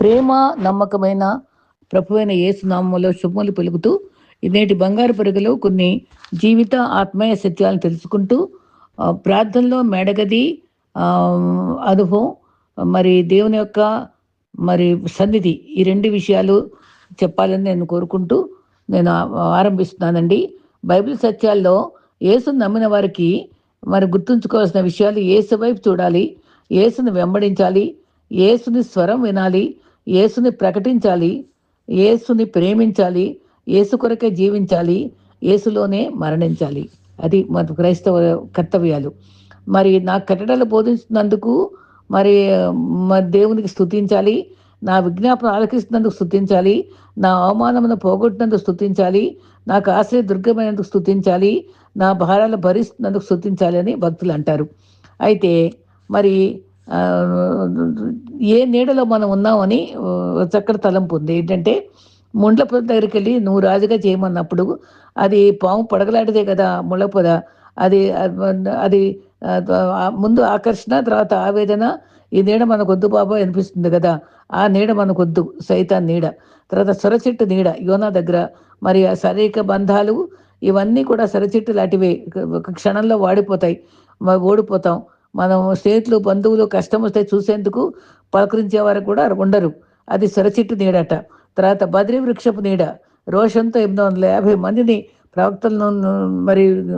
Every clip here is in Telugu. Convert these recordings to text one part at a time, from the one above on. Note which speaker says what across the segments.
Speaker 1: ప్రేమ నమ్మకమైన ప్రభువైన ఏసునామంలో శుభములు పలుకుతూ నేటి బంగారు పరుగులో కొన్ని జీవిత ఆత్మీయ సత్యాలను తెలుసుకుంటూ ప్రార్థనలో మేడగది అనుభవం మరి దేవుని యొక్క మరి సన్నిధి ఈ రెండు విషయాలు చెప్పాలని నేను కోరుకుంటూ నేను ఆరంభిస్తున్నానండి. బైబిల్ సత్యాల్లో యేసును నమ్మిన వారికి మరి గుర్తుంచుకోవాల్సిన విషయాలు యేసు వైపు చూడాలి యేసుని వెంబడించాలి యేసుని స్వరం వినాలి యేసుని ప్రకటించాలి యేసుని ప్రేమించాలి యేసు కొరకే జీవించాలి యేసులోనే మరణించాలి. అది మన క్రైస్తవ కర్తవ్యాలు. మరి నా కట్టడాలు బోధించినందుకు మరి దేవునికి స్థుతించాలి నా విజ్ఞాపన ఆలకిస్తున్నందుకు స్థుతించాలి నా అవమానమును పోగొట్టినందుకు స్థుతించాలి నాకు ఆశ్రయ దుర్గమైనందుకు స్థుతించాలి నా భారాలు భరిస్తున్నందుకు స్థుతించాలి అని భక్తులు అంటారు. అయితే మరి ఏ నీడలో మనం ఉన్నామని చక్కటి తలంపు ఉంది. ఏంటంటే ముండ్లపొద దగ్గరికి వెళ్ళి నువ్వు రాజుగా చేయమన్నప్పుడు అది పాము పడగలాంటిదే కదా ముళ్ళపొద అది అది ముందు ఆకర్షణ తర్వాత ఆవేదన ఈ నీడ మనకొద్దు బాబా అనిపిస్తుంది కదా. ఆ నీడ మనకొద్దు సైతాన్ నీడ. తర్వాత సొరచెట్టు నీడ యోనా దగ్గర. మరి ఆ శారీరక బంధాలు ఇవన్నీ కూడా సొరచెట్టు లాంటివే. క్షణంలో వాడిపోతాయి. ఓడిపోతాం. మనం స్నేహితులు బంధువులు కష్టం వస్తే చూసేందుకు పలకరించేవారు కూడా ఉండరు. అది సొరచెట్టు నీడట. తర్వాత బద్రీ వృక్షపు నీడ. రోషంతో ఎనిమిది వందల యాభై మందిని ప్రవక్తలను మరి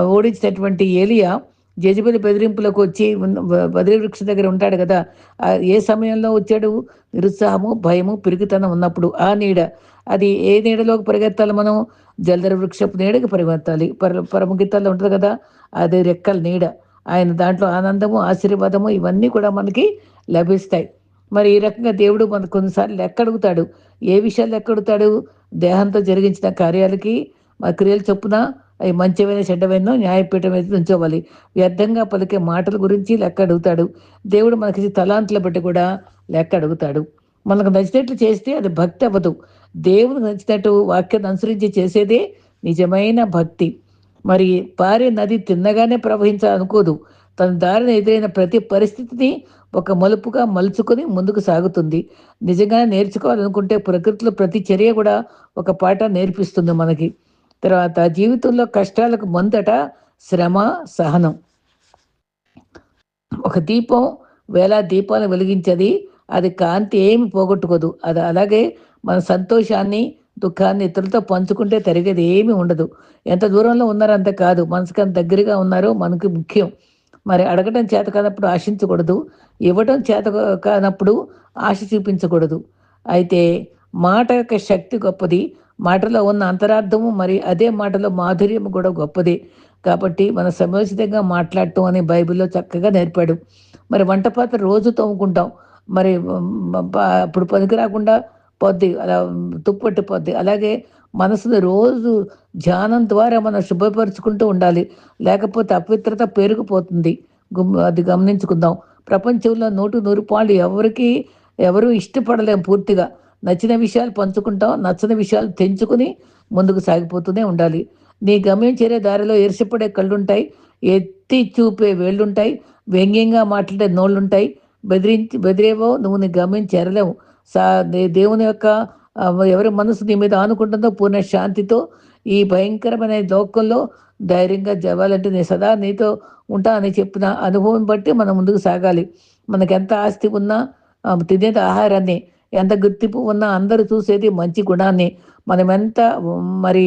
Speaker 1: ఓడించినటువంటి ఏలియా జజబెలి బెదిరింపులకు వచ్చి ఉన్న- బద్రీ వృక్షం దగ్గర ఉంటాడు కదా. ఏ సమయంలో వచ్చాడు? నిరుత్సాహము భయము పిరిగితనం ఉన్నప్పుడు. ఆ నీడ. అది ఏ నీడలోకి పరిగెత్తాలి మనం జలధర వృక్షపు నీడకి పరిగెత్తాలి. పర పరమగీతాల్లో ఉంటుంది కదా. అది రెక్కల నీడ. ఆయన దాంట్లో ఆనందము ఆశీర్వాదము ఇవన్నీ కూడా మనకి లభిస్తాయి. మరి ఈ రకంగా దేవుడు మనకు కొన్నిసార్లు లెక్క అడుగుతాడు. ఏ విషయాలు లెక్క అడుగుతాడు? దేహంతో జరిగించిన కార్యాలకి మా క్రియలు చొప్పున అవి మంచివైన చెడ్డవైనా న్యాయపీఠం మీద ఉంచోవాలి వ్యర్థంగా పలికే మాటల గురించి లెక్క అడుగుతాడు. దేవుడు మనకి తలాంతుల బట్టి కూడా లెక్క అడుగుతాడు. మనకు నచ్చినట్లు చేస్తే అది భక్తి అవ్వదు. దేవునికి నచ్చినట్టు వాక్యాన్ని అనుసరించి చేసేదే నిజమైన భక్తి. మరి పారే నది తిన్నగానే ప్రవహించాలనుకోదు. తన దారిని ఎదురైన ప్రతి పరిస్థితిని ఒక మలుపుగా మలుచుకొని ముందుకు సాగుతుంది. నిజంగానే నేర్చుకోవాలనుకుంటే ప్రకృతిలో ప్రతి చర్య కూడా ఒక పాట నేర్పిస్తుంది మనకి. తర్వాత జీవితంలో కష్టాలకు మొందట శ్రమ సహనం. ఒక దీపం వేల దీపాలను వెలిగించేది. అది కాంతి ఏమి పోగొట్టుకోదు. అది అలాగే మన సంతోషాన్ని దుఃఖాన్ని ఇతరులతో పంచుకుంటే తరిగేది ఏమీ ఉండదు. ఎంత దూరంలో ఉన్నారో అంత కాదు. మనసుకు అంత దగ్గరగా ఉన్నారో మనకు ముఖ్యం. మరి అడగటం చేత కానప్పుడు ఆశించకూడదు. ఇవ్వటం చేత కానప్పుడు ఆశ చూపించకూడదు. అయితే మాట యొక్క శక్తి గొప్పది. మాటలో ఉన్న అంతరార్థము మరి అదే మాటలో మాధుర్యం కూడా గొప్పది. కాబట్టి మన సమయోచితంగా మాట్లాడటం అని బైబిల్లో చక్కగా నేర్పాడు. మరి వంట పాత్ర రోజు తోముకుంటాం. మరి అప్పుడు పనికి రాకుండా పొద్ది అలా తుప్పట్టి పొద్ది. అలాగే మనసుని రోజు ధ్యానం ద్వారా మనం శుభ్రపరుచుకుంటూ ఉండాలి. లేకపోతే అపవిత్రత పెరిగిపోతుంది అది గమనించుకుందాం. ప్రపంచంలో నూటు నూరు పాళ్ళు ఎవరికి ఎవరు ఇష్టపడలేం పూర్తిగా. నచ్చిన విషయాలు పంచుకుంటాం నచ్చని విషయాలు తెంచుకుని ముందుకు సాగిపోతూనే ఉండాలి. నీ గమ్యం చేరే దారిలో ఎరిసిపడే కళ్ళుంటాయి ఎత్తి చూపే వేళ్ళుంటాయి వ్యంగ్యంగా మాట్లాడే నోళ్ళుంటాయి. బెదిరించి బెదిరేవో నువ్వు నీ గమ్యం చేరలేవు. సా దేవుని యొక్క ఎవరి మనసు నీ మీద ఆనుకుంటుందో పూర్ణ శాంతితో ఈ భయంకరమైన లోకంలో ధైర్యంగా జవాలంటే నేను సదా నీతో ఉంటా అని చెప్పిన అనుభవం బట్టి మనం ముందుకు సాగాలి. మనకి ఎంత ఆస్తి ఉన్నా ఆ, తినేది ఆహారాన్ని ఎంత గుర్తింపు ఉన్నా అందరూ చూసేది మంచి గుణాన్ని మనం ఎంత మరి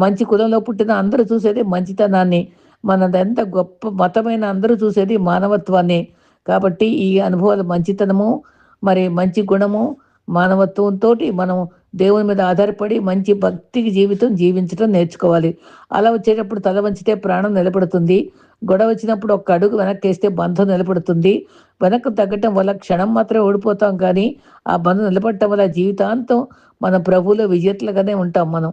Speaker 1: మంచి కులంలో పుట్టిన అందరూ చూసేది మంచితనాన్ని మనది ఎంత గొప్ప మతమైన అందరూ చూసేది మానవత్వాన్ని. కాబట్టి ఈ అనుభవాలు మంచితనము మరి మంచి గుణము మానవత్వంతో మనం దేవుని మీద ఆధారపడి మంచి భక్తికి జీవితం జీవించడం నేర్చుకోవాలి. అలా వచ్చేటప్పుడు తల వంచితే ప్రాణం నిలబడుతుంది. గొడవ వచ్చినప్పుడు ఒక అడుగు వెనక్కి వేస్తే బంధం నిలబడుతుంది. వెనక్కి తగ్గటం వల్ల క్షణం మాత్రమే ఓడిపోతాం కానీ ఆ బంధం నిలబడటం వల్ల జీవితాంతం మన ప్రభువులో విజేతలుగానే ఉంటాం మనం.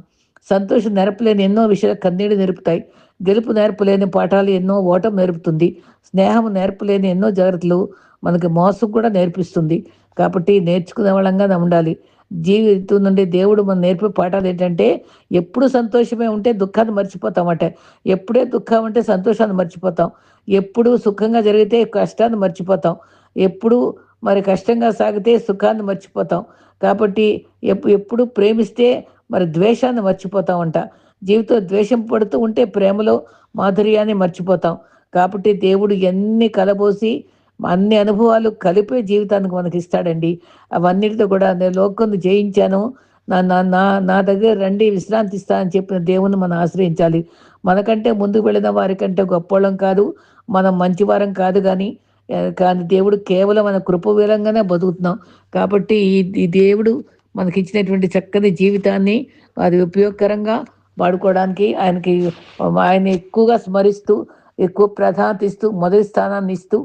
Speaker 1: సంతోషం నేర్పలేని ఎన్నో విషయాలు కన్నీడు నేర్పుతాయి గెలుపు నేర్పలేని పాఠాలు ఎన్నో ఓటం నేర్పుతుంది. స్నేహం నేర్పలేని ఎన్నో జాగ్రత్తలు. మనకి మోసం కూడా నేర్పిస్తుంది. కాబట్టి నేర్చుకునే వాళ్ళంగా ఉండాలి. జీవితం నుండి దేవుడు మనం నేర్పే పాఠాలు ఏంటంటే ఎప్పుడు సంతోషమే ఉంటే దుఃఖాన్ని మర్చిపోతామట ఎప్పుడే దుఃఖం ఉంటే సంతోషాన్ని మర్చిపోతాం. ఎప్పుడు సుఖంగా జరిగితే కష్టాన్ని మర్చిపోతాం. ఎప్పుడు మరి కష్టంగా సాగితే సుఖాన్ని మర్చిపోతాం. కాబట్టి ఎప్పు ఎప్పుడు ప్రేమిస్తే మరి ద్వేషాన్ని మర్చిపోతామంట జీవితం ద్వేషం పడుతూ ఉంటే ప్రేమలో మాధుర్యాన్ని మర్చిపోతాం. కాబట్టి దేవుడు ఎన్ని కలబోసి అన్ని అనుభవాలు కలిపే జీవితానికి మనకి ఇస్తాడండి అవన్నిటితో కూడా నేను లోకం జయించాను. నా నా నా నా దగ్గర రండి విశ్రాంతి ఇస్తా అని చెప్పిన దేవుని మనం ఆశ్రయించాలి. మనకంటే ముందుకు వెళ్ళిన వారికంటే గొప్పవాళ్ళం కాదు. మనం మంచివారం కాదు కానీ కానీ దేవుడు కేవలం మన కృపవీలంగానే బతుకుతున్నాం. కాబట్టి ఈ ఈ దేవుడు మనకి ఇచ్చినటువంటి చక్కని జీవితాన్ని అది ఉపయోగకరంగా వాడుకోవడానికి ఆయనకి ఆయన ఎక్కువగా స్మరిస్తూ ఎక్కువ ప్రాధాన్యత ఇస్తూ మొదటి స్థానాన్ని ఇస్తూ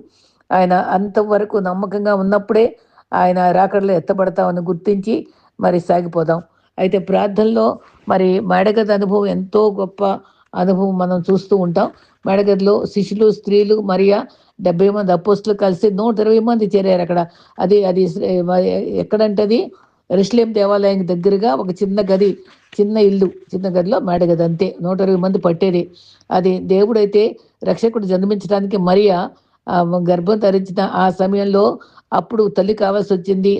Speaker 1: ఆయన అంతవరకు నమ్మకంగా ఉన్నప్పుడే ఆయన రాకడలో ఎత్తబడతామని గుర్తించి మరి సాగిపోదాం. అయితే ప్రార్థనలో మరి మేడగది అనుభవం ఎంతో గొప్ప అనుభవం మనం చూస్తూ ఉంటాం. మేడగదిలో శిష్యులు స్త్రీలు మరియా డెబ్బై మంది అపోస్టులు కలిసి నూట ఇరవై మంది చేరారు అక్కడ. అది అది ఎక్కడంటే అది ఎరుసలేం దేవాలయం దగ్గరగా ఒక చిన్న గది చిన్న ఇల్లు చిన్న గదిలో మేడగది అంతే. నూట ఇరవై మంది పట్టేది. అది దేవుడైతే రక్షకుడు జన్మించడానికి మరియా గర్భం ధరించిన ఆ సమయంలో అప్పుడు తల్లి కావాల్సి వచ్చింది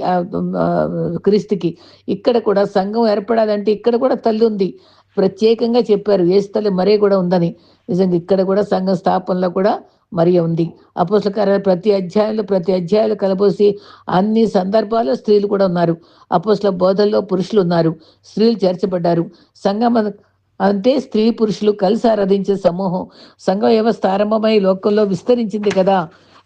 Speaker 1: క్రీస్తుకి. ఇక్కడ కూడా సంఘం ఏర్పడాలంటే ఇక్కడ కూడా తల్లి ఉంది. ప్రత్యేకంగా చెప్పారు ఏసు తల్లి మరే కూడా ఉందని. నిజంగా ఇక్కడ కూడా సంఘం స్థాపనలో కూడా మరి ఉంది. అపోసల ప్రతి అధ్యాయంలో ప్రతి అధ్యాయాలు కలబోసి అన్ని సందర్భాల్లో స్త్రీలు కూడా ఉన్నారు. అపోసల బోధల్లో పురుషులు ఉన్నారు. స్త్రీలు చేర్చబడ్డారు. సంఘం అంటే స్త్రీ పురుషులు కలిసి ఆరాధించే సమూహం సంఘ వ్యవస్థ ఆరంభమై లోకంలో విస్తరించింది కదా.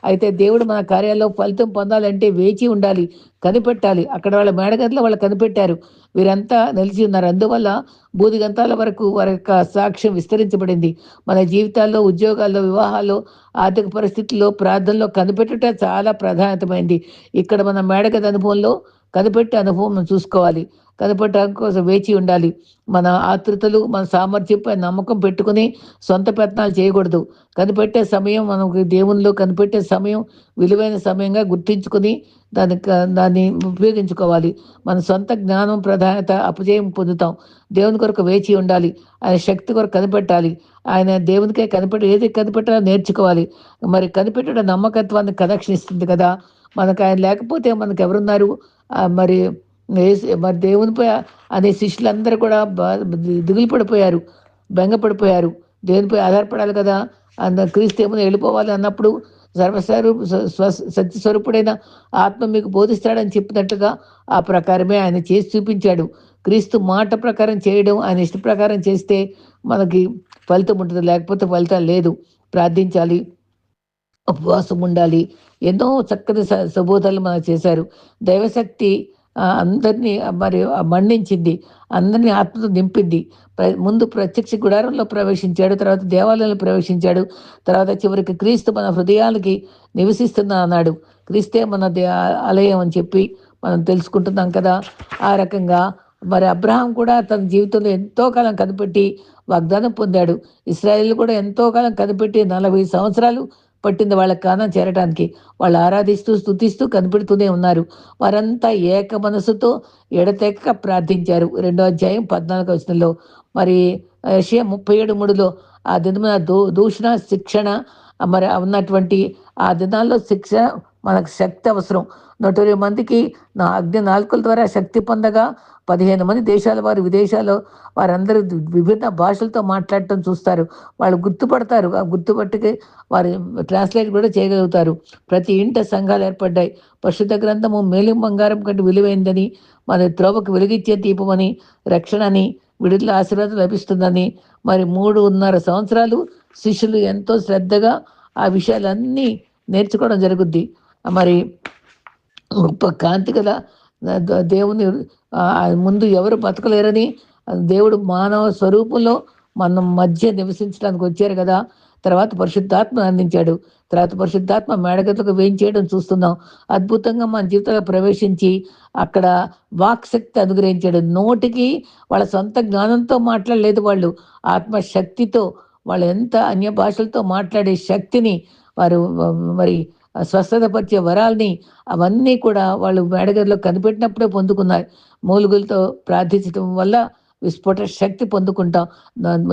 Speaker 1: అయితే దేవుడు మన కార్యాల్లో ఫలితం పొందాలంటే వేచి ఉండాలి కనిపెట్టాలి. అక్కడ వాళ్ళ మేడగదిలో వాళ్ళు కనిపెట్టారు. వీరంతా నిలిచి ఉన్నారు. అందువల్ల బూదిగంతాల వరకు వారి యొక్క సాక్ష్యం విస్తరించబడింది. మన జీవితాల్లో ఉద్యోగాల్లో వివాహాల్లో ఆర్థిక పరిస్థితుల్లో ప్రార్థనలో కనిపెట్టుట చాలా ప్రాధాన్యతమైంది ఇక్కడ మన మేడగది అనుభవంలో కనిపెట్టే అనుభవం చూసుకోవాలి. కనిపెట్టడం కోసం వేచి ఉండాలి. మన ఆతృతలు మన సామర్థ్యంపై నమ్మకం పెట్టుకుని సొంత ప్రయత్నాలు చేయకూడదు. కనిపెట్టే సమయం మనకు దేవునిలో కనిపెట్టే సమయం విలువైన సమయంగా గుర్తించుకుని దాని దాన్ని ఉపయోగించుకోవాలి. మన సొంత జ్ఞానం ప్రధానత అపజయం పొందుతాం. దేవుని కొరకు వేచి ఉండాలి. ఆయన శక్తి కొరకు కనిపెట్టాలి. ఆయన దేవునికే కనిపెట్టి ఏది కనిపెట్టాలో నేర్చుకోవాలి. మరి కనిపెట్టడం నమ్మకత్వాన్ని కనెక్షన్ ఇస్తుంది కదా. మనకు ఆయన లేకపోతే మనకు ఎవరున్నారు మరి మరి దేవునిపై అనే శిష్యులందరూ కూడా దిగులు పడిపోయారు బెంగపడిపోయారు. దేవునిపై ఆధారపడాలి కదా. అన్న క్రీస్తు ఏమైనా వెళ్ళిపోవాలి అన్నప్పుడు సర్వస్వరూప సత్యస్వరూపుడైన ఆత్మ మీకు బోధిస్తాడని చెప్పినట్టుగా ఆ ప్రకారమే ఆయన చేసి చూపించాడు. క్రీస్తు మాట ప్రకారం చేయడం ఆయన ఇష్ట ప్రకారం చేస్తే మనకి ఫలితం ఉంటుంది. లేకపోతే ఫలితం లేదు. ప్రార్థించాలి. ఉపవాసం ఉండాలి. ఎన్నో చక్కని సుబోధాలు మనకు చేశారు. దైవశక్తి అందరినీ మరి మండించింది అందరినీ ఆత్మతో నింపింది. ముందు ప్రత్యక్ష గుడారంలో ప్రవేశించాడు తర్వాత దేవాలయంలో ప్రవేశించాడు తర్వాత చివరికి క్రీస్తు మన హృదయాలకి నివసిస్తున్నా అన్నాడు. క్రీస్తే మన దే ఆలయం అని చెప్పి మనం తెలుసుకుంటున్నాం కదా. ఆ రకంగా మరి అబ్రహాం కూడా తన జీవితంలో ఎంతో కాలం కనిపెట్టి వాగ్దానం పొందాడు. ఇస్రాయేల్ కూడా ఎంతో కాలం కనిపెట్టి నలభై సంవత్సరాలు పట్టింది వాళ్ళ కానం చేరటానికి. వాళ్ళు ఆరాధిస్తూ స్థుతిస్తూ కనిపెడుతూనే ఉన్నారు. వారంతా ఏక మనసుతో ఎడతెక్క ప్రార్థించారు. రెండో అధ్యాయం పద్నాలుగు వచనంలో. మరి ఏషియా ముప్పై ఏడు మూడులో ఆ దినమున దూ దూషణ శిక్షణ మరి ఉన్నటువంటి ఆ దినాల్లో శిక్ష మనకు శక్తి అవసరం. నూట మందికి నా అగ్ని నాలుకల ద్వారా శక్తి పొందగా పదిహేను మంది దేశాల వారు విదేశాల్లో వారందరూ విభిన్న భాషలతో మాట్లాడటం చూస్తారు. వాళ్ళు గుర్తుపడతారు. ఆ గుర్తుపట్టుకి వారు ట్రాన్స్లేట్ కూడా చేయగలుగుతారు. ప్రతి ఇంట సంఘాలు ఏర్పడ్డాయి. పరిశుద్ధ గ్రంథము మేలిం బంగారం కంటే విలువైందని మన త్రోవకు వెలిగిచ్చే దీపమని రక్షణ అని విడుదల ఆశీర్వాదం లభిస్తుందని మరి మూడున్నర సంవత్సరాలు శిష్యులు ఎంతో శ్రద్ధగా ఆ విషయాలన్నీ నేర్చుకోవడం జరుగుద్ది. మరి గొప్ప కాంతి కదా. దేవుని ముందు ఎవరు బతకలేరని దేవుడు మానవ స్వరూపంలో మనం మధ్య నివసించడానికి వచ్చారు కదా. తర్వాత పరిశుద్ధాత్మ అందించాడు. తర్వాత పరిశుద్ధాత్మ మేడగతకు వేయించేయడం చూస్తున్నాం. అద్భుతంగా మన జీవితంలో ప్రవేశించి అక్కడ వాక్శక్తి అనుగ్రహించాడు. నోటికి వాళ్ళ సొంత జ్ఞానంతో మాట్లాడలేదు వాళ్ళు. ఆత్మశక్తితో వాళ్ళు ఎంత అన్య భాషలతో మాట్లాడే శక్తిని వారు మరి స్వస్థతపరిచే వరాల్ని అవన్నీ కూడా వాళ్ళు మేడగదిలో కనిపెట్టినప్పుడే పొందుకున్నారు. మూలుగులతో ప్రార్థించడం వల్ల విస్ఫోట శక్తి పొందుకుంటాం.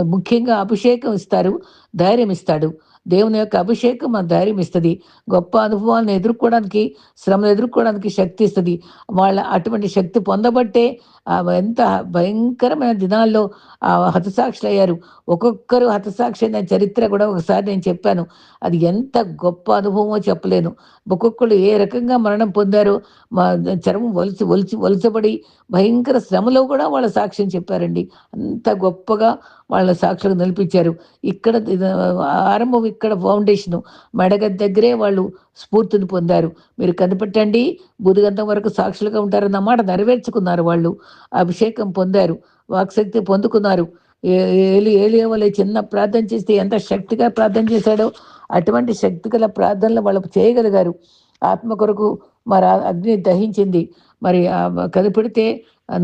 Speaker 1: ముఖ్యంగా అభిషేకం ఇస్తారు ధైర్యం ఇస్తాడు. దేవుని యొక్క అభిషేకం మన ధైర్యం ఇస్తుంది. గొప్ప అనుభవాలను ఎదుర్కోవడానికి శ్రమను ఎదుర్కోవడానికి శక్తి ఇస్తుంది. వాళ్ళ అటువంటి శక్తి పొందబట్టే ఎంత భయంకరమైన దినాల్లో హతసాక్షులు అయ్యారు ఒక్కొక్కరు హతసాక్షి అయిన చరిత్ర కూడా ఒకసారి నేను చెప్పాను. అది ఎంత గొప్ప అనుభవమో చెప్పలేను. ఒక్కొక్కరు ఏ రకంగా మరణం పొందారో మా చర్మం ఒలిచి ఒలిచి ఒలిచబడి భయంకర శ్రమలో కూడా వాళ్ళ సాక్ష్యం చెప్పారండి. అంత గొప్పగా వాళ్ళ సాక్షులు నిలిపించారు. ఇక్కడ ఆరంభం ఇక్కడ ఫౌండేషను. మెడగ దగ్గరే వాళ్ళు స్ఫూర్తిని పొందారు. మీరు కనిపెట్టండి బుధగంధం వరకు సాక్షులుగా ఉంటారన్న మాట నెరవేర్చుకున్నారు వాళ్ళు. అభిషేకం పొందారు వాక్శక్తి పొందుకున్నారు. ఏలి ఏలియవలే వల్ల చిన్న ప్రార్థన చేస్తే ఎంత శక్తిగా ప్రార్థన చేశాడో అటువంటి శక్తి గల ప్రార్థనలు వాళ్ళు చేయగలిగారు. ఆత్మ కొరకు మరి అగ్ని దహించింది. మరి కనిపెడితే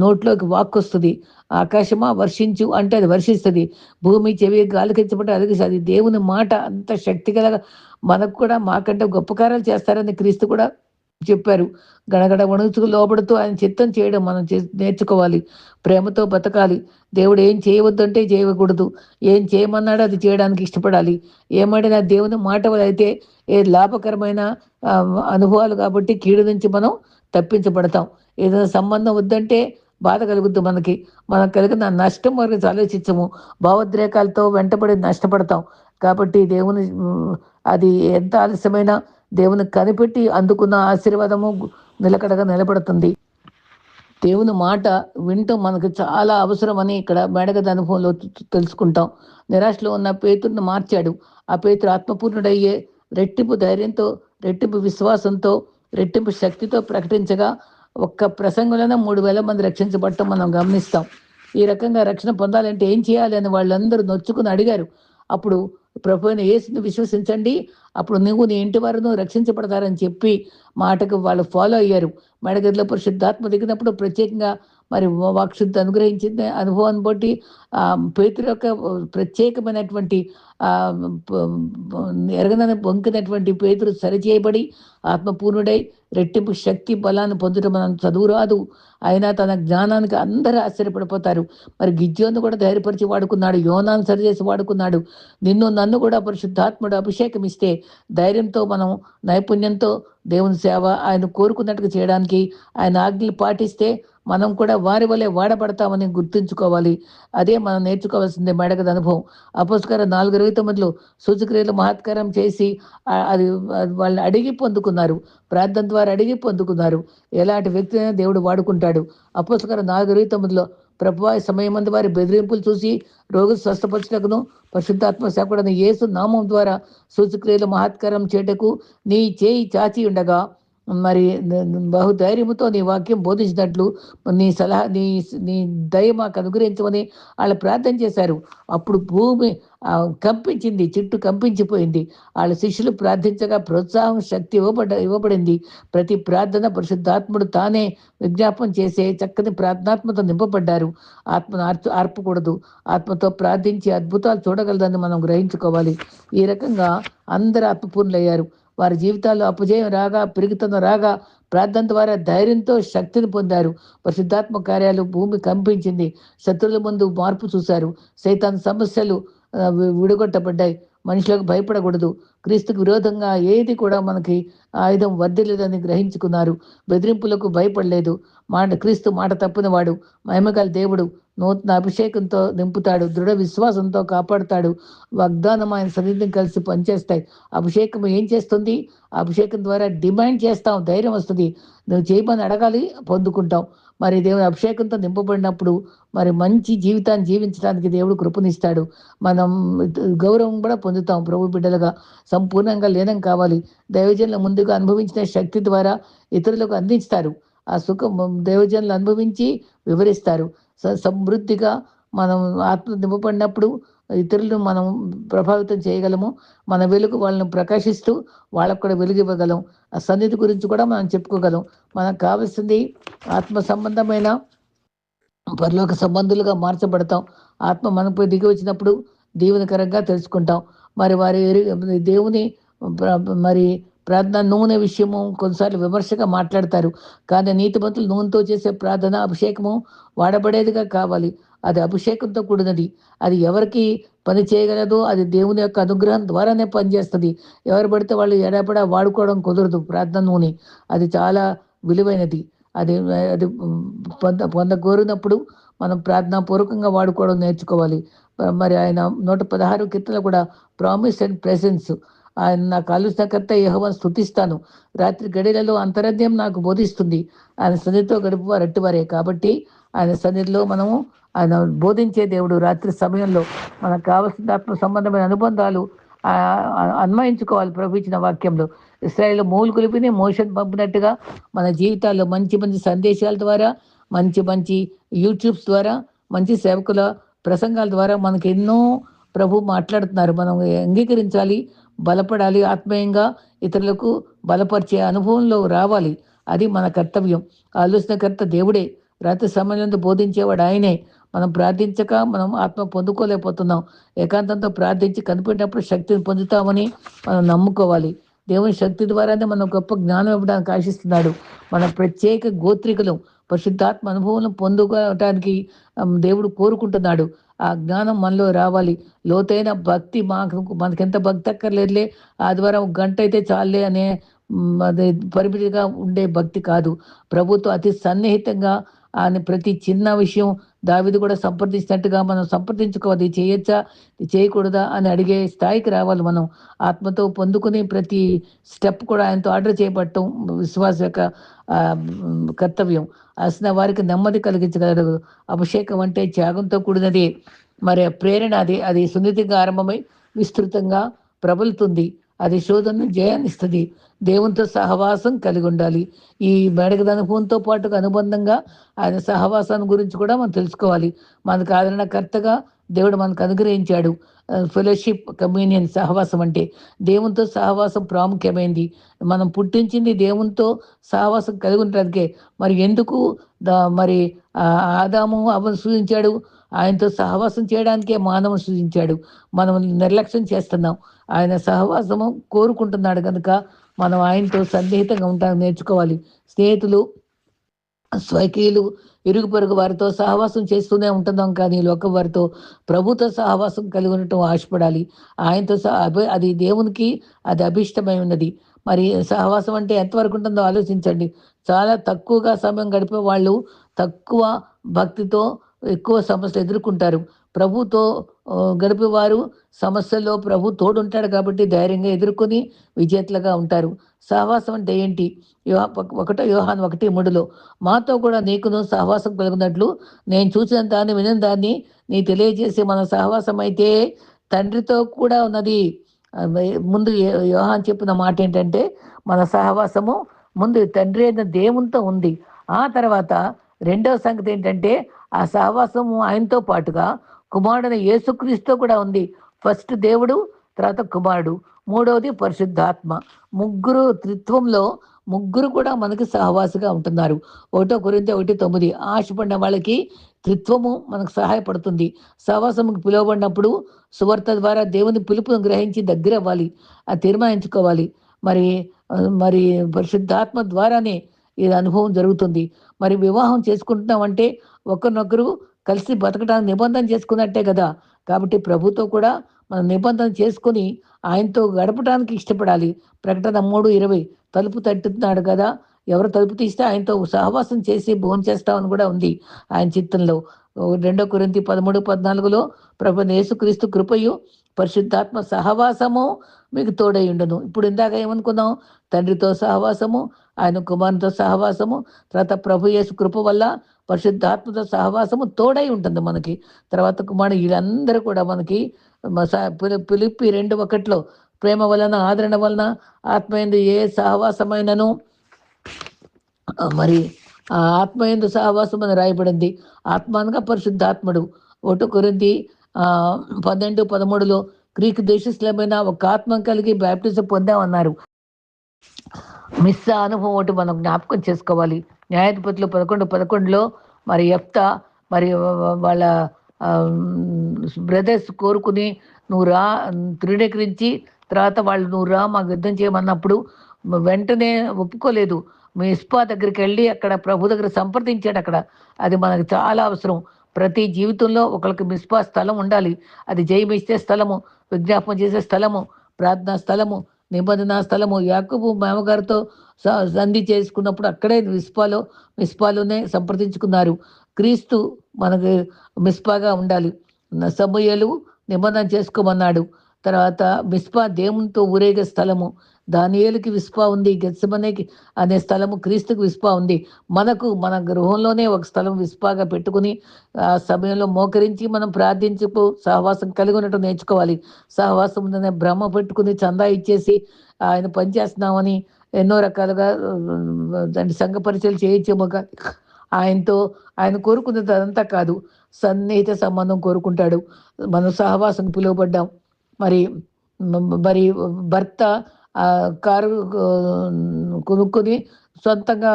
Speaker 1: నోట్లోకి వాక్ వస్తుంది. ఆకాశమా వర్షించు అంటే అది వర్షిస్తుంది. భూమి చెవి గాలికించబడి అది అది దేవుని మాట అంత శక్తిగల మనకు కూడా మాకంటే గొప్ప కార్యాలు చేస్తారని క్రీస్తు కూడా చెప్పారు. గడగడ వణుచుకు లోపడుతూ ఆయన చిత్తం చేయడం మనం నేర్చుకోవాలి. ప్రేమతో బతకాలి. దేవుడు ఏం చేయవద్దంటే చేయకూడదు. ఏం చేయమన్నాడో అది చేయడానికి ఇష్టపడాలి. ఏమైనా దేవుని మాట అయితే ఏ లాభకరమైన అనుభవాలు కాబట్టి కీడు నుంచి మనం తప్పించబడతాం. ఏదైనా సంబంధం వద్దంటే బాధ కలుగుద్దు మనకి. మనకు కలిగిన నష్టం వరకు ఆలోచించము. భావోద్రేకాలతో వెంటబడి నష్టపడతాం. కాబట్టి దేవుని అది ఎంత ఆలస్యమైనా దేవుని కనిపెట్టి అందుకున్న ఆశీర్వాదము నిలకడగా నిలబడుతుంది. దేవుని మాట వింటూ మనకు చాలా అవసరమని ఇక్కడ మేడగద అనుభవంలో తెలుసుకుంటాం. నిరాశలో ఉన్న పేతుడిని మార్చాడు. ఆ పేతుడు ఆత్మపూర్ణుడయ్యే రెట్టింపు ధైర్యంతో రెట్టింపు విశ్వాసంతో రెట్టింపు శక్తితో ప్రకటించగా ఒక్క ప్రసంగంలోనే మూడు వేల మంది రక్షించబడటం మనం గమనిస్తాం. ఈ రకంగా రక్షణ పొందాలంటే ఏం చేయాలి అని వాళ్ళందరూ నొచ్చుకుని అడిగారు. అప్పుడు ప్రభుని యేసుని విశ్వసించండి. అప్పుడు నువ్వు నీ ఇంటి వారును రక్షించబడతారని చెప్పి మాటకు వాళ్ళు ఫాలో అయ్యారు. మెడగదిలో పరిశుద్ధాత్మ దిగినప్పుడు ప్రత్యేకంగా మరి వాక్శుద్ధి అనుగ్రహించింది. అనుభవాన్ని బట్టి పేతురు యొక్క ప్రత్యేకమైనటువంటి ఎరగనని పొంకినటువంటి పేతురు సరిచేయబడి ఆత్మపూర్ణుడై రెట్టింపు శక్తి బలాన్ని పొందడం మనం చదువు రాదు అయినా తన జ్ఞానానికి అందరూ ఆశ్చర్యపడిపోతారు. మరి గిజ్జోను కూడా ధైర్యపరిచి వాడుకున్నాడు యోనాన్ని సరిచేసి వాడుకున్నాడు. నిన్ను నన్ను కూడా పరిశుద్ధాత్ముడు అభిషేకం ఇస్తే ధైర్యంతో మనం నైపుణ్యంతో దేవుని సేవ ఆయన కోరుకున్నట్టుగా చేయడానికి ఆయన ఆజ్ఞలు పాటిస్తే మనం కూడా వారి వలె వాడబడతామని గుర్తుంచుకోవాలి. అదే మనం నేర్చుకోవాల్సిందే మెడగద అనుభవం. అపోస్కర నాలుగు ఇరవై తొమ్మిదిలో సూచక్రియలు మహత్కారం చేసి అది వాళ్ళని అడిగి పొందుకున్నారు. ప్రార్థన ద్వారా అడిగి పొందుకున్నారు. ఎలాంటి వ్యక్తినైనా దేవుడు వాడుకుంటాడు. అపోసకర నాలుగు ఇరవై తొమ్మిదిలో ప్రభువా సమయం వారి బెదిరింపులు చూసి రోగు స్వస్థపరచుటకును పరిశుద్ధాత్మ సేపడని యేసు నామం ద్వారా సూచక్రియలు మహాత్కారం చేటకు నీ చేయి చాచి ఉండగా మరి బహుధైర్యముతో నీ వాక్యం బోధించినట్లు నీ సలహా నీ నీ దయ మాకు అనుగ్రహించమని వాళ్ళు ప్రార్థన చేశారు. అప్పుడు భూమి కంపించింది చెట్టు కంపించిపోయింది. వాళ్ళ శిష్యులు ప్రార్థించగా ప్రోత్సాహం శక్తి ఇవ్వబడ ఇవ్వబడింది. ప్రతి ప్రార్థన పరిశుద్ధాత్ముడు తానే విజ్ఞాపం చేసే చక్కని ప్రార్థనాత్మతో నింపబడ్డారు. ఆత్మను ఆర్పు ఆర్పకూడదు. ఆత్మతో ప్రార్థించి అద్భుతాలు చూడగలదని మనం గ్రహించుకోవాలి. ఈ రకంగా అందరు ఆత్మపూర్ణులయ్యారు. వారి జీవితాల్లో అపజయం రాగా పెరుగుతున్న రాగా ప్రార్థన ద్వారా ధైర్యంతో శక్తిని పొందారు. పరిశుద్ధాత్మ కార్యాలు భూమి కంపించింది. శత్రుల ముందు మార్పు చూశారు. సైతాన్ సమస్యలు విడగొట్టబడ్డాయి. మనుషులకు భయపడకూడదు. క్రీస్తుకు విరోధంగా ఏది కూడా మనకి ఆయుధం వర్దిలేదని గ్రహించుకున్నారు. బెదిరింపులకు భయపడలేదు. మాట క్రీస్తు మాట తప్పినవాడు. మహిమగల దేవుడు. నూతన అభిషేకంతో నింపుతాడు దృఢ విశ్వాసంతో కాపాడుతాడు. వాగ్దానం ఆయన సన్నిధిని కలిసి పనిచేస్తాయి. అభిషేకం ఏం చేస్తుంది? అభిషేకం ద్వారా డిమాండ్ చేస్తాం ధైర్యం వస్తుంది. నువ్వు చేయమని అడగాలి పొందుకుంటాం. మరి దేవుని అభిషేకంతో నింపబడినప్పుడు మరి మంచి జీవితాన్ని జీవించడానికి దేవుడు కృపనిస్తాడు. మనం గౌరవం కూడా పొందుతాం ప్రభు బిడ్డలుగా. సంపూర్ణంగా లీనం కావాలి. దైవజనులు ముందుగా అనుభవించిన శక్తి ద్వారా ఇతరులకు అందిస్తారు. ఆ సుఖం దైవజనులు అనుభవించి వివరిస్తారు. సమృద్ధిగా మనం ఆత్మ నింపబడినప్పుడు ఇతరులను మనం ప్రభావితం చేయగలము. మన వెలుగు వాళ్ళని ప్రకాశిస్తూ వాళ్ళకు కూడా వెలుగు ఇవ్వగలం ఆ సన్నిధి గురించి కూడా మనం చెప్పుకోగలం. మనకు కావాల్సింది ఆత్మ సంబంధమైన పరలోక సంబంధులుగా మార్చబడతాం. ఆత్మ మనపై దిగి వచ్చినప్పుడు దీవెనకరంగా తెలుసుకుంటాం. మరి వారి దేవుని మరి ప్రార్థన నూనె విషయము కొన్నిసార్లు విమర్శగా మాట్లాడతారు. కానీ నీతిమంతులు నూనెతో చేసే ప్రార్థన అభిషేకము వాడబడేదిగా కావాలి. అది అభిషేకంతో కూడినది. అది ఎవరికి పని చేయగలదు అది దేవుని యొక్క అనుగ్రహం ద్వారానే పనిచేస్తుంది. ఎవరు పడితే వాళ్ళు ఎడపడా వాడుకోవడం కుదరదు. ప్రార్థన నూనె అది చాలా విలువైనది. అది అది పొంద పొందగోరినప్పుడు మనం ప్రార్థనాపూర్వకంగా వాడుకోవడం నేర్చుకోవాలి. మరి ఆయన నూట పదహారు కీర్తన కూడా ప్రామిస్ అండ్ ప్రెసెన్స్. ఆయన నాకు ఆలోచనకర్త యహోవను స్థుతిస్తాను రాత్రి గడిలలో అంతరాధ్యం నాకు బోధిస్తుంది. ఆయన సన్నిధితో గడుపువారు అట్టివారే కాబట్టి ఆయన సన్నిధిలో మనము ఆయన బోధించే దేవుడు. రాత్రి సమయంలో మనకు కావలసిన ఆత్మ సంబంధమైన అనుబంధాలు అన్వయించుకోవాలి ప్రవచించిన వాక్యంలో. ఇస్రాయేల్ మూలు కులిపిని మోషన్ పంపినట్టుగా మన జీవితాల్లో మంచి మంచి సందేశాల ద్వారా మంచి మంచి యూట్యూబ్స్ ద్వారా మంచి సేవకుల ప్రసంగాల ద్వారా మనకు ఎన్నో ప్రభు మాట్లాడుతున్నారు. మనం అంగీకరించాలి బలపడాలి ఆత్మీయంగా ఇతరులకు బలపరిచే అనుభవంలో రావాలి. అది మన కర్తవ్యం. ఆలోచనకర్త దేవుడే. రాత్రి సమయంలో బోధించేవాడు ఆయనే. మనం ప్రార్థించక మనం ఆత్మ పొందుకోలేకపోతున్నాం. ఏకాంతంతో ప్రార్థించి కనిపెట్టినప్పుడు శక్తిని పొందుతామని మనం నమ్ముకోవాలి. దేవుని శక్తి ద్వారానే మనం గొప్ప జ్ఞానం ఇవ్వడానికి ఆశిస్తున్నాడు. మన ప్రత్యేక గోత్రికలు పరిశుద్ధాత్మ అనుభవం పొందుకోవటానికి దేవుడు కోరుకుంటున్నాడు. ఆ జ్ఞానం మనలో రావాలి. లోతైన భక్తి మాకు మనకెంత భక్తి అక్కర్లేదులే. ఆదివారం గంట అయితే చాలే అనే అది పరిమితిగా ఉండే భక్తి కాదు. ప్రభుత్వం అతి సన్నిహితంగా ఆయన ప్రతి చిన్న విషయం దావిది కూడా సంప్రదించినట్టుగా మనం సంప్రదించుకోవాలి చేయొచ్చా? చేయకూడదా? అని అడిగే స్థాయికి రావాలి మనం. ఆత్మతో పొందుకునే ప్రతి స్టెప్ కూడా ఆయనతో ఆర్డర్ చేయబట్టం విశ్వాస యొక్క కర్తవ్యం. అసిన వారికి నెమ్మది కలిగించగలరు. అభిషేకం అంటే త్యాగంతో కూడినది. మరి ప్రేరణ అది. అది సున్నితంగా ఆరంభమై విస్తృతంగా ప్రబలుతుంది. అది శోధనను జయాన్నిస్తుంది. దేవునితో సహవాసం కలిగి ఉండాలి ఈ మేడగద అనుభవంతో పాటు అనుబంధంగా ఆయన సహవాసాన్ని గురించి కూడా మనం తెలుసుకోవాలి. మనకు ఆదరణకర్తగా దేవుడు మనకు అనుగ్రహించాడు. ఫెలోషిప్ కమ్యూనియన్ సహవాసం అంటే దేవునితో సహవాసం ప్రాముఖ్యమైంది. మనం పుట్టించింది దేవునితో సహవాసం కలిగి ఉండడానికే. మరి ఎందుకు మరి ఆదాము అవను సూచించాడు? ఆయనతో సహవాసం చేయడానికే మానవం సృజించాడు. మనం నిర్లక్ష్యం చేస్తున్నాం. ఆయన సహవాసము కోరుకుంటున్నాడు కనుక మనం ఆయనతో సన్నిహితంగా ఉంటాం నేర్చుకోవాలి. స్నేహితులు స్వకీయులు ఇరుగు పొరుగు వారితో సహవాసం చేస్తూనే ఉంటున్నాం కానీ లోక వారితో ప్రభుత్వ సహవాసం కలిగి ఉండటం ఆశపడాలి. ఆయనతో అది దేవునికి అది అభిష్టమై ఉన్నది. మరి సహవాసం అంటే ఎంతవరకు ఉంటుందో ఆలోచించండి. చాలా తక్కువగా సమయం గడిపే వాళ్ళు తక్కువ భక్తితో ఎక్కువ సమస్యలు ఎదుర్కొంటారు. ప్రభుతో గడిపేవారు సమస్యల్లో ప్రభు తోడుంటాడు కాబట్టి ధైర్యంగా ఎదుర్కొని విజేతలుగా ఉంటారు. సహవాసం అంటే ఏంటి? ఒకటో వ్యూహాన్ని ఒకటి మూడులో మాతో కూడా నీకును సహవాసం కలిగినట్లు నేను చూసిన దాన్ని వినిన దాన్ని నీ తెలియజేసి మన సహవాసం అయితే తండ్రితో కూడా ఉన్నది. ముందు యోహాన్ చెప్పిన మాట ఏంటంటే మన సహవాసము ముందు తండ్రి అయిన దేవునితో ఉంది. ఆ తర్వాత రెండవ సంగతి ఏంటంటే ఆ సహవాసము ఆయనతో పాటుగా కుమారుడైన యేసుక్రీస్తు కూడా ఉంది. ఫస్ట్ దేవుడు తర్వాత కుమారుడు మూడవది పరిశుద్ధాత్మ. ముగ్గురు త్రిత్వంలో ముగ్గురు కూడా మనకి సహవాసిగా ఉంటున్నారు. ఒకటో గురించి ఒకటి తొమ్మిది. ఆశపడిన వాళ్ళకి త్రిత్వము మనకు సహాయపడుతుంది. సహవాసముకు పిలువబడినప్పుడు సువార్త ద్వారా దేవుని పిలుపును గ్రహించి దగ్గర అవ్వాలి అది తీర్మానించుకోవాలి. మరి మరి పరిశుద్ధాత్మ ద్వారానే ఇది అనుభవం జరుగుతుంది. మరి వివాహం చేసుకుంటున్నామంటే ఒకరినొకరు కలిసి బతకడానికి నిబంధన చేసుకున్నట్టే కదా. కాబట్టి ప్రభుతో కూడా మనం నిబంధన చేసుకుని ఆయనతో గడపడానికి ఇష్టపడాలి. ప్రకటన మూడు ఇరవై. తలుపు తట్టుతున్నాడు కదా. ఎవరు తలుపు తీస్తే ఆయనతో సహవాసం చేసి భోజనం చేస్తామని కూడా ఉంది ఆయన చిత్తంలో. రెండో కురింతి పదమూడు పద్నాలుగులో ప్రభు యేసుక్రీస్తు కృపయు పరిశుద్ధాత్మ సహవాసము మీకు తోడై ఉండను. ఇప్పుడు ఇందాక ఏమనుకున్నాం? తండ్రితో సహవాసము ఆయన కుమారునితో సహవాసము తర్వాత ప్రభు యేసు కృప వల్ల పరిశుద్ధాత్మతో సహవాసము తోడై ఉంటుంది మనకి. తర్వాత కుమారుడు వీళ్ళందరూ కూడా మనకి పిలిపి రెండు ఒకట్లో ప్రేమ వలన ఆదరణ వలన ఆత్మయందు ఏ సహవాసమైనను మరి ఆ ఆత్మయందు సహవాసం అని రాయబడింది. ఆత్మానుగా పరిశుద్ధాత్ముడు. ఒకటి కొరింది పన్నెండు పదమూడులో గ్రీకు దేశస్లమైన ఒక ఆత్మ కలిగి బ్యాప్టిజం పొందామన్నారు. మిస్ అనుభవం ఒకటి మనం జ్ఞాపకం చేసుకోవాలి. న్యాయాధిపతులు పదకొండు పదకొండులో మరి ఎఫ్త మరి వాళ్ళ బ్రదర్స్ కోరుకుని నువ్వు రా తృణీకరించి తర్వాత వాళ్ళు నువ్వు రా మాకు యుద్ధం చేయమన్నప్పుడు వెంటనే ఒప్పుకోలేదు. మీ ఇస్పా దగ్గరికి వెళ్ళి అక్కడ ప్రభు దగ్గర సంప్రదించాడు అక్కడ. అది మనకు చాలా అవసరం. ప్రతి జీవితంలో ఒకరికి మిస్పా స్థలం ఉండాలి. అది జయమిస్తే స్థలము విజ్ఞాపన చేసే స్థలము ప్రార్థనా స్థలము నిబంధన స్థలము యాకుబు మామగారితో సంధి చేసుకున్నప్పుడు అక్కడే మిస్పాలో మిస్పాలోనే సంప్రదించుకున్నారు. క్రీస్తు మనకు మిస్పాగా ఉండాలి. న- నిబంధన చేసుకోమన్నాడు. తర్వాత మిస్పా దేవునితో ఊరేగే స్థలము. దానియేలుకి విస్పా ఉంది గెత్సమనేకి అనే స్థలము క్రీస్తుకు విస్పా ఉంది. మనకు మన గృహంలోనే ఒక స్థలం విస్పాగా పెట్టుకుని ఆ సమయంలో మోకరించి మనం ప్రార్థించుకు సహవాసం కలిగి ఉన్నట్టు నేర్చుకోవాలి. సహవాసం ఉందనే భ్రమ పెట్టుకుని చందా ఇచ్చేసి ఆయన పనిచేస్తున్నామని ఎన్నో రకాలుగా దాని సంఘ పరిచయలు చేయొచ్చేమో కానీ ఆయనతో ఆయన కోరుకున్నది అదంతా కాదు. సన్నిహిత సంబంధం కోరుకుంటాడు. మనం సహవాసం పిలువబడ్డాం. మరి మరి భర్త కారు కొనుక్కొని సొంతంగా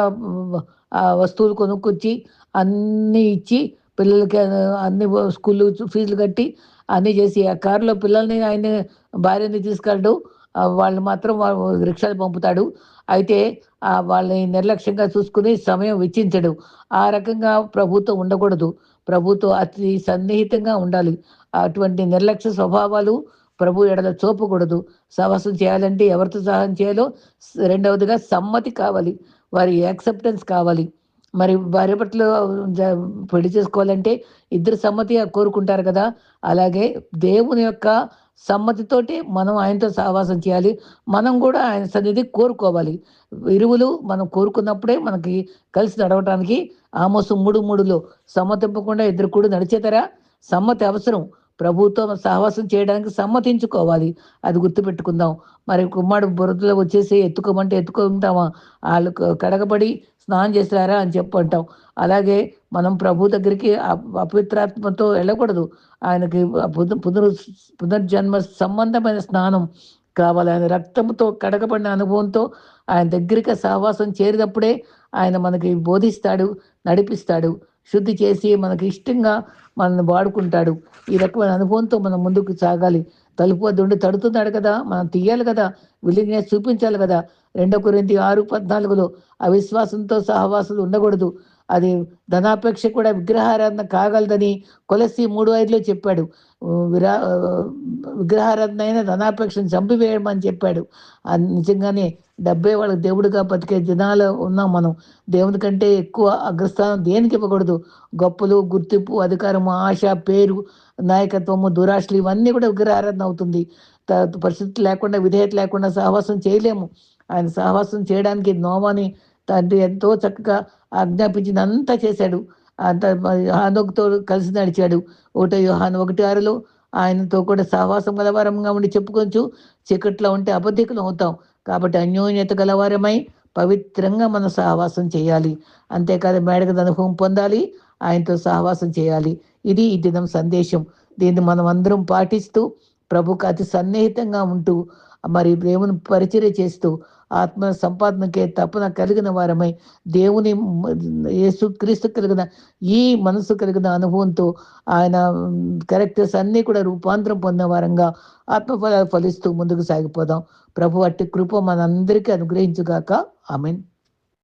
Speaker 1: ఆ వస్తువులు కొనుక్కొచ్చి అన్నీ ఇచ్చి పిల్లలకి అన్ని స్కూల్ ఫీజులు కట్టి అన్నీ చేసి ఆ కారులో పిల్లల్ని ఆయన భార్యని తీసుకెళ్ళడు. వాళ్ళు మాత్రం రిక్షాలు పంపుతాడు. అయితే వాళ్ళని నిర్లక్ష్యంగా చూసుకుని సమయం వెచ్చించడు. ఆ రకంగా ప్రభుత్వం ఉండకూడదు. ప్రభుత్వం అతి సన్నిహితంగా ఉండాలి. అటువంటి నిర్లక్ష్య స్వభావాలు ప్రభు ఎడల చూపకూడదు సహవాసం చేయాలంటే ఎవరితో సహాయం చేయాలో రెండవదిగా సమ్మతి కావాలి. వారి యాక్సెప్టెన్స్ కావాలి. మరి భార్య పట్ల జ- పెళ్ళి చేసుకోవాలంటే ఇద్దరు సమ్మతి కోరుకుంటారు కదా. అలాగే దేవుని యొక్క సమ్మతితోటి మనం ఆయనతో సహవాసం చేయాలి. మనం కూడా ఆయన సన్నిధి కోరుకోవాలి. ఇరువులు మనం కోరుకున్నప్పుడే మనకి కలిసి నడవటానికి ఆమోసం మూడు మూడులో సమ్మతింపకుండా ఇద్దరు కూడా నడిచేతరా? సమ్మతి అవసరం. ప్రభుత్వం సహవాసం చేయడానికి సమ్మతించుకోవాలి. అది గుర్తుపెట్టుకుందాం. మరి కుమ్మడి బురదలో వచ్చేసి ఎత్తుకోమంటే ఎత్తుకుంటామా? వాళ్ళు కడగబడి స్నానం చేస్తారా అని చెప్పంటాం అలాగే మనం ప్రభు దగ్గరికి అపవిత్రాత్మతో వెళ్ళకూడదు. ఆయనకి పునరు పునర్జన్మ సంబంధమైన స్నానం కావాలి. ఆయన రక్తంతో కడగబడిన అనుభవంతో ఆయన దగ్గరికి సహవాసం చేరినప్పుడే ఆయన మనకి బోధిస్తాడు నడిపిస్తాడు. శుద్ధి చేసి మనకి ఇష్టంగా మనల్ని వాడుకుంటాడు. ఈ రకమైన అనుభవంతో మనం ముందుకు సాగాలి. తలుపు వద్ద ఉండి తడుతున్నాడు కదా మనం తీయాలి కదా విలీనెస్ చూపించాలి కదా. రెండో కొరింది ఆరు పద్నాలుగులో అవిశ్వాసంతో సహవాసులు ఉండకూడదు. అది ధనాపేక్ష కూడా విగ్రహారాధన కాగలదని కొలసి మూడు ఐదులో చెప్పాడు. విరా విగ్రహారాధన అయిన ధనాపేక్షను చంపివేయమని చెప్పాడు. అది నిజంగానే డబ్బే వాళ్ళకి దేవుడిగా బతికే జనాలు ఉన్నాం మనం. దేవుని కంటే ఎక్కువ అగ్రస్థానం దేనికి ఇవ్వకూడదు? గొప్పలు గుర్తింపు అధికారము ఆశ పేరు నాయకత్వము దురాశలు ఇవన్నీ కూడా విగ్రహారాధన అవుతుంది. త- పరిస్థితి లేకుండా విధేయత లేకుండా సహవాసం చేయలేము. ఆయన సహవాసం చేయడానికి నోవాని తండ్రి ఎంతో చక్కగా ఆజ్ఞాపించినంతా చేశాడు. అంత హానోకుతో కలిసి నడిచాడు. ఒకటో యోహాను ఒకటి ఆరులో ఆయనతో కూడా సహవాసం గలవారంగా ఉండి చెప్పుకోవచ్చు చీకట్లో ఉంటే అబద్ధికులు అవుతాం. కాబట్టి అన్యోన్యత గలవారమై పవిత్రంగా మనం సహవాసం చేయాలి. అంతేకాదు మేడగద అనుభవం పొందాలి ఆయనతో సహవాసం చేయాలి. ఇది ఈ దినం సందేశం. దీన్ని మనం అందరం పాటిస్తూ ప్రభుకు అతి సన్నిహితంగా ఉంటూ మరి దేవుని పరిచర్య చేస్తూ ఆత్మ సంపాదనకే తపన కలిగిన వారమై దేవుని యేసు క్రీస్తు కలిగిన ఈ మనసు కలిగిన అనుభవంతో ఆయన క్యారెక్టర్స్ అన్నీ కూడా రూపాంతరం పొందిన వారంగా ఆత్మఫలాలు ఫలిస్తూ ముందుకు సాగిపోదాం. ప్రభు అట్టి కృప మనందరికీ అనుగ్రహించుగాక. ఆమెన్.